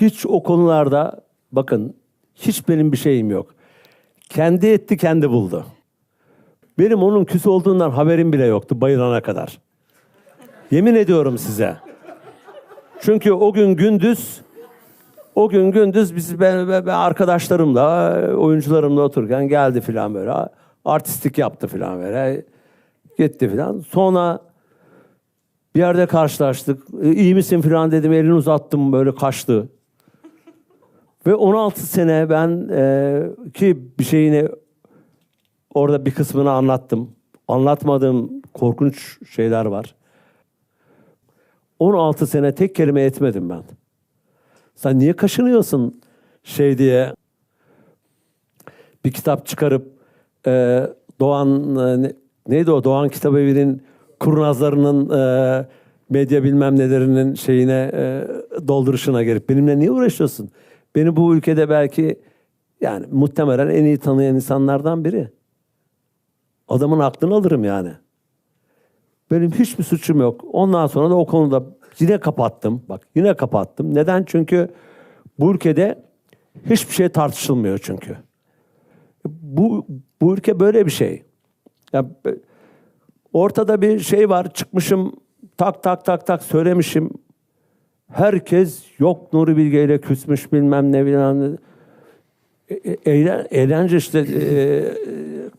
Hiç o konularda bakın hiç benim bir şeyim yok. Kendi etti kendi buldu. Benim onun küs olduğundan haberim bile yoktu bayılana kadar. Yemin ediyorum size. Çünkü o gün gündüz o gün gündüz biz ben, ben- ben arkadaşlarımla, oyuncularımla otururken geldi filan böyle. Artistik yaptı filan böyle. Gitti filan. Sonra bir yerde karşılaştık. İyi misin filan dedim. Elini uzattım böyle kaçtı. Ve 16 sene ben e, ki bir şeyini orada bir kısmını anlattım. Anlatmadığım korkunç şeyler var. 16 sene tek kelime etmedim ben. Sen niye kaşınıyorsun şey diye bir kitap çıkarıp e, Doğan e, ne- neydi o Doğan Kitabevi'nin kurnazlarının e, medya bilmem nelerinin şeyine e, dolduruşuna gelip benimle niye uğraşıyorsun? Beni bu ülkede belki yani muhtemelen en iyi tanıyan insanlardan biri. Adamın aklını alırım yani. Benim hiçbir suçum yok. Ondan sonra da o konuda yine kapattım. Bak yine kapattım. Neden? Çünkü bu ülkede hiçbir şey tartışılmıyor çünkü. Bu, bu ülke böyle bir şey. Ya, ortada bir şey var. Çıkmışım tak tak tak tak söylemişim. Herkes yok Nuri Bilge ile küsmüş bilmem ne bilmem ne. E- e- eğlen- eğlence işte e,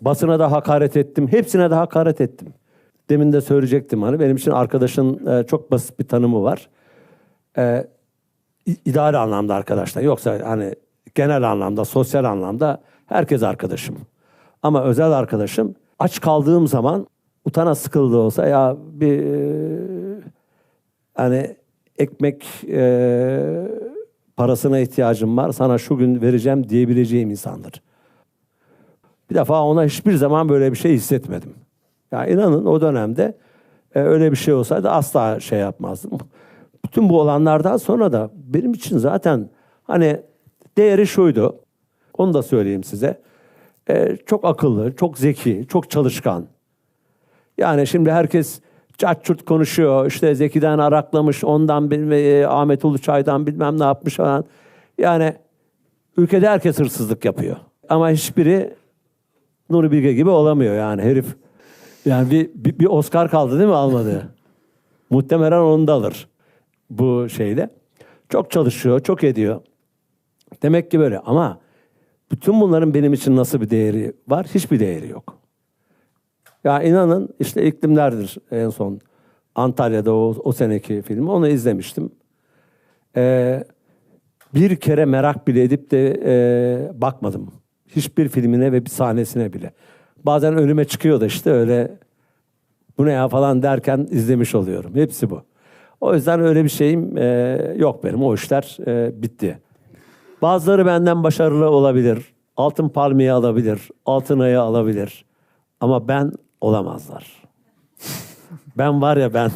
basına da hakaret ettim. Hepsine de hakaret ettim. Demin de söyleyecektim hani benim için arkadaşın e, çok basit bir tanımı var. E, i- ideal anlamda arkadaşlar. Yoksa hani genel anlamda, sosyal anlamda herkes arkadaşım. Ama özel arkadaşım aç kaldığım zaman utana sıkıldı olsa ya bir e, hani ekmek e, parasına ihtiyacım var sana şu gün vereceğim diyebileceğim insandır. Bir defa ona hiçbir zaman böyle bir şey hissetmedim. Ya inanın o dönemde e, öyle bir şey olsaydı asla şey yapmazdım. Bütün bu olanlardan sonra da benim için zaten hani değeri şuydu. Onu da söyleyeyim size. E, çok akıllı, çok zeki, çok çalışkan. Yani şimdi herkes çat çurt konuşuyor. İşte Zeki'den araklamış, ondan bilmem, e, Ahmet Uluçay'dan bilmem ne yapmış falan. Yani ülkede herkes hırsızlık yapıyor. Ama hiçbiri Nuri Bilge gibi olamıyor yani herif. Yani bir, bir, bir Oscar kaldı değil mi almadı? Muhtemelen onu da alır bu şeyde. Çok çalışıyor, çok ediyor. Demek ki böyle ama bütün bunların benim için nasıl bir değeri var? Hiçbir değeri yok. Ya inanın işte iklimlerdir en son Antalya'da o, o seneki filmi onu izlemiştim. Ee, bir kere merak bile edip de e, bakmadım. Hiçbir filmine ve bir sahnesine bile. Bazen önüme çıkıyor da işte öyle bu ne ya falan derken izlemiş oluyorum. Hepsi bu. O yüzden öyle bir şeyim e, yok benim. O işler e, bitti. Bazıları benden başarılı olabilir. Altın palmiye alabilir. Altın ayı alabilir. Ama ben olamazlar. ben var ya ben.